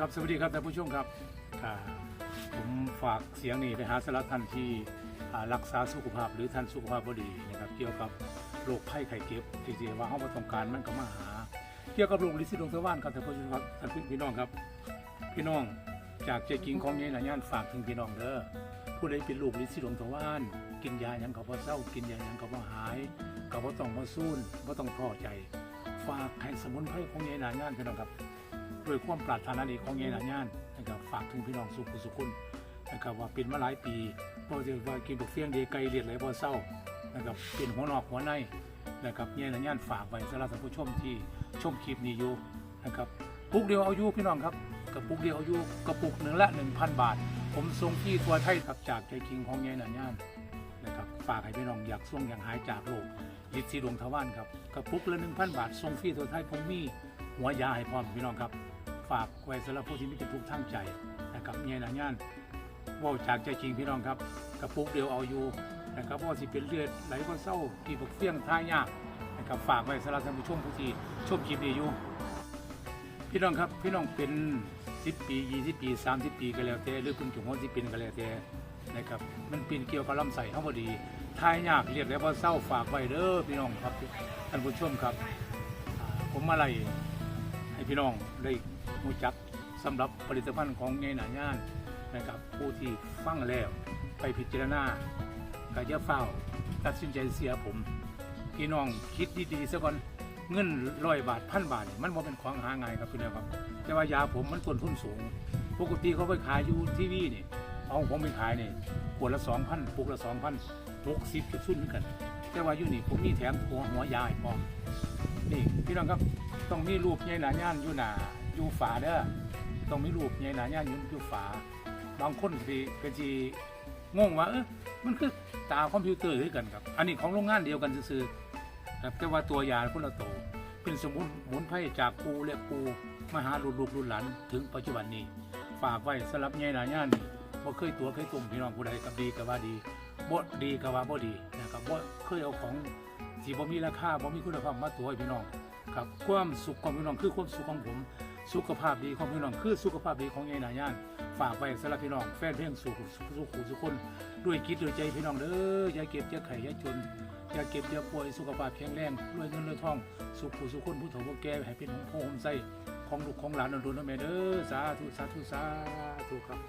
ครับสวัสดีครับท่านผู้ชมครับผมฝากเสียงนี้ไปหาสารท่านที่รักษาสุขภาพหรือท่านสุขภาพบดีนะครับเกี่ยวกับโรคไข้ไข้เจ็บที่เรียกว่าเฮาบ่ต้องการมันก็มาหา เกี่ยวกับโรคลินสีดวงทวารครับท่านผู้ชมครับท่านพี่น้องครับ พี่น้องจากใจจริงของยายหนาย่านฝากถึงพี่น้องเด้อผู้ใดเป็นโรคลินสีดวงทวารกินยาหยังก็บ่เศร้ากินยาหยังก็บ่หายก็บ่ต้องมาสู้บ่ต้องท้อใจ ฝากให้สมุนไพรของยายหนาย่านพี่น้องครับด้วยความปรารถนาดีของยายหนาย่านนะครับฝากถึงพี่น้องสุขุสุขุนนะครับว่าเป็นมาหลายปีพราะจะว่ากินบุกเฟียงเดไกลเลียดไหลบ่เศร้านะครับเป็นหัวนอกหัวในนะครับยายหนาย่านฝากไว้สำหรับท่านผู้ชมที่ชมคลิปนี้อยู่นะครับปุกเดียวเอาอยู่พี่น้องครับกระปุกเดียวอายู่กระปุกหนึ่งละ 1,000 บาท ผมส่งที่ตัวไทยครับจากใจจริงของยายหนาย่าน ฝากให้พี่น้องอยากส่วงอย่ากหายจากโรคลิดสีดวงทวารครับกระปุกละ1,000บาทส่งฟรีตัวไทยผมมีหัวยาให้พร้อมพี่น้องครับฝากไว้สำหรับผู้ที่มีแต่ทุกข์ทั้งใจนะครับเงี้ยนะย่านว่าจากใจจริงพี่น้องครับกระปุกเดียวเอาอยู่นะครับว่าสิเป็นเลือดไหลก็เศร้าที่บกเฟี้ยงท่ายยากนะครับฝากไว้สำหรับท่านผู้ชมผู้ที่ชมคลิปนี้อยู่พี่น้องครับพี่น้องเป็น 10 ปี 20 ปี 30 ปีก็แล้วแต่หรือเพิ่งถึงหัวสิเป็นก็แล้วแต่ นะครับมันป็นเกี่ยวกับลำไส้เฮาบ่ดีทายยากเรียกได้ว่าเศร้าฝากไว้เด้อพี่น้องครับท่านผู้ชมครับ ผมมาไล่ให้พี่น้องได้รู้จักสำหรับผลิตภัณฑ์ของไงหนาย่านนะครับ ผู้ที่ฟังแล้วไปพิจารณาก็จะเฝ้าตัดสินใจเสียผม พี่น้องคิดดีๆซะก่อนเงินร้อยบาทพันบาท มันบ่เป็นของหาง่ายครับพี่น้องครับ แต่ว่ายาผมมันต้นทุนสูง ปกติเขาไปขายอยู่ทีวีนี่ เอาผมไปขายนี่ขวดละสองพันปุกละสองพันหกสิบจุดซุ่นเหมือนกัน แต่ว่าอยู่นี่ผมมีแถมหัวหัวยาให้พร้อมนี่พี่น้องครับต้องมีรูปใหญ่หนาย่านอยู่หนาอยู่ฝาเด้อต้องมีรูปใหญ่หนาย่านอยู่อยู่ฝาบางคนสิก็สิงงว่าเออมันคือตาคอมพิวเตอร์ด้วยกันครับ อันนี้ของโรงงานเดียวกันซื่อๆครับแต่ว่าตัวยาคนละโต เป็นสมุนหมุนไพรจากปูและปูมาหาลูกลูกหลานถึงปัจจุบันนี้ฝากไว้สำหรับใหญ่หนาย่านนี่ บ่เคยตัวเคยตุ่มพี่น้องผู้ใดกับดีกับว่าดีบ่ดีกับว่าบ่ดีนะครับบ่เคยเอาของที่บ่มีราคาบ่มีคุณภาพมาตัวให้พี่น้องครับความสุขของพี่น้องคือความสุขของผม สุขภาพดีของพี่น้องคือสุขภาพดีของยายนาย่านฝากไว้สำหรับพี่น้องแฟนเพลงสุขสุขสุขสุขคน ด้วยคิดด้วยใจพี่น้องเด้ออย่าเก็บอย่าไข่อย่าจนอย่าเก็บอย่าป่วยสุขภาพแข็งแรงรวยเงินรวยทอง สุขสุขคนผู้เฒ่าผู้แก่ให้เป็นของพ่อของไส้ของลูกของหลานนนดุลนะแม่เด้อสาธุสาธุสาธุครับ